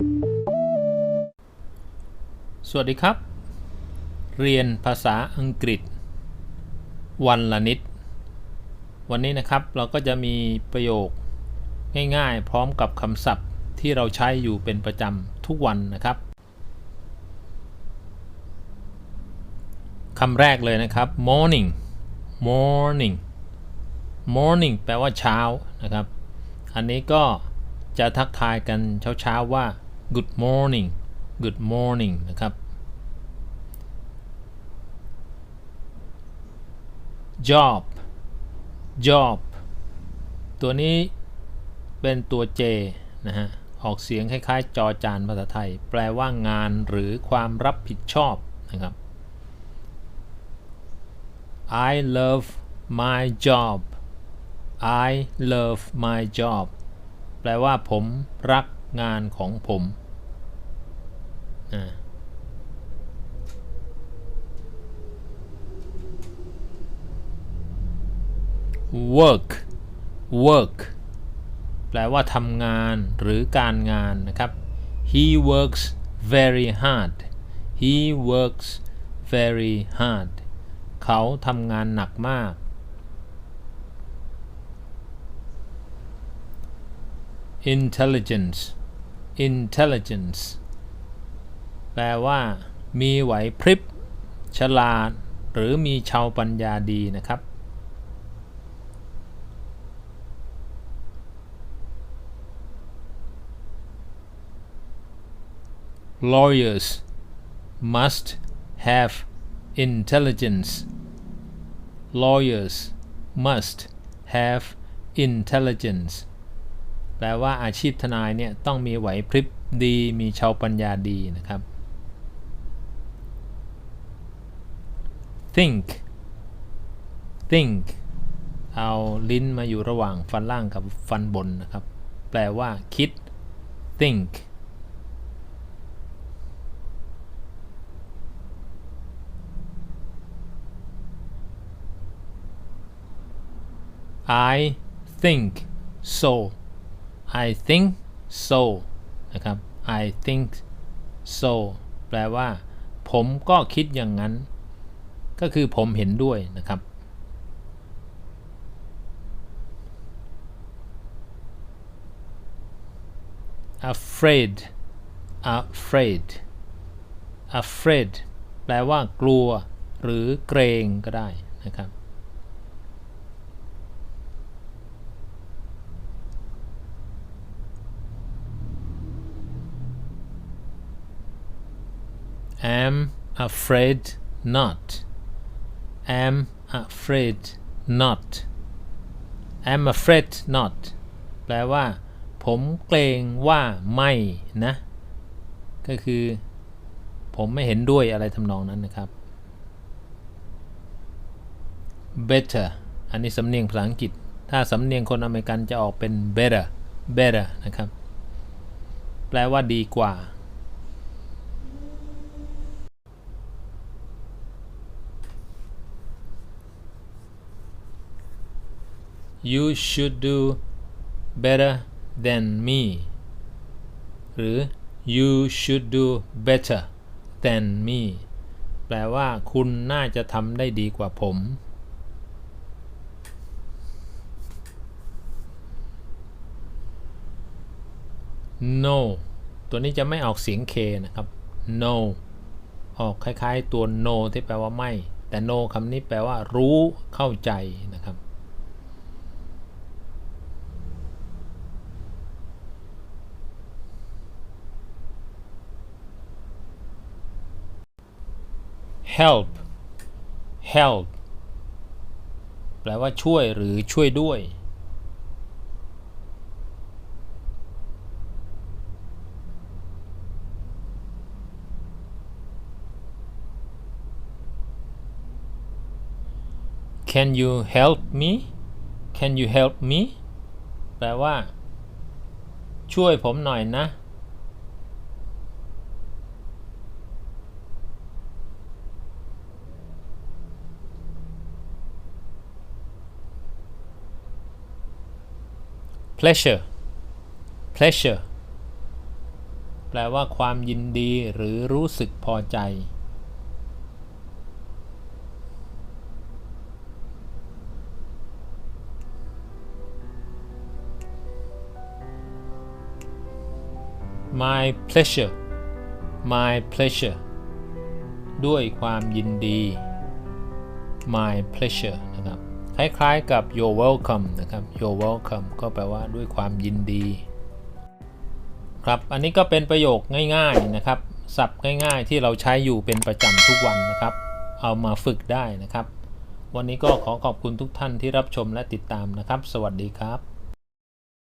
สวัสดีครับ เรียนภาษาอังกฤษ วันละนิด วันนี้นะครับเราก็จะมีประโยคง่ายๆ พร้อมกับคำศัพท์ที่เราใช้อยู่เป็นประจำทุกวันนะครับคำแรกเลยนะครับ morning morning morning แปลว่าเช้านะครับ อันนี้ก็จะทักทายกันเช้าๆว่า good morning good morning นะครับ job job ตัวนี้เป็นตัว J นะฮะ ออกเสียงคล้ายๆ จอจานภาษาไทย แปลว่างานหรือความรับผิดชอบนะครับ I love my job I love my job แปลว่าผมรักงานของผม อ่า work work แปลว่าทำงานหรือการงานนะครับ he works very hard he works very hard เขาทำงานหนักมาก intelligence intelligence แปลว่า มีไหวพริบ ฉลาด หรือมีชาวปัญญาดีนะครับ lawyers must have intelligence lawyers must have intelligence แปลว่าอาชีพทนายเนี่ยต้องมีไหวพริบดี มีชาวปัญญาดีนะครับ think think เอาลิ้นมาอยู่ระหว่างฟันล่างกับฟันบนนะครับ แปลว่าคิด think I think so I think so นะครับ I think so แปลว่า ผมก็คิดอย่างนั้น ก็คือผมเห็นด้วยนะครับ afraid afraid afraid แปลว่ากลัว หรือเกรงก็ได้นะครับ am afraid not am afraid not am afraid not แปลว่า ผมเกรงว่าไม่นะ ก็คือ ผมไม่เห็นด้วยอะไรทำนองนั้นนะครับ better อันนี้สำเนียงภาษาอังกฤษ ถ้าสำเนียงคนอเมริกันจะออกเป็น better better นะครับ แปลว่าดีกว่า you should do better than me หรือ you should do better than me แปลว่าคุณน่าจะทำได้ดีกว่าผม no ตัวนี้จะไม่ออกเสียง k นะครับ no ออกคล้ายๆตัว no ที่แปลว่าไม่ แต่ no คำนี้แปลว่ารู้เข้าใจนะครับ help help แปลว่าช่วยหรือช่วยด้วย Can you help me Can you help me แปลว่า ช่วยผมหน่อยนะ pleasure pleasure แปลว่าความยินดีหรือรู้สึกพอใจ my pleasure my pleasure ด้วยความยินดี my pleasure คล้ายๆกับ you're welcome นะครับ you're welcome ก็แปลว่าด้วยความยินดี ครับ อันนี้ก็เป็นประโยคง่ายๆนะครับศัพท์ง่ายๆ ที่เราใช้อยู่เป็นประจำทุกวันนะครับ เอามาฝึกได้นะครับ วันนี้ก็ขอขอบคุณทุกท่านที่รับชมและติดตามนะครับ สวัสดีครับ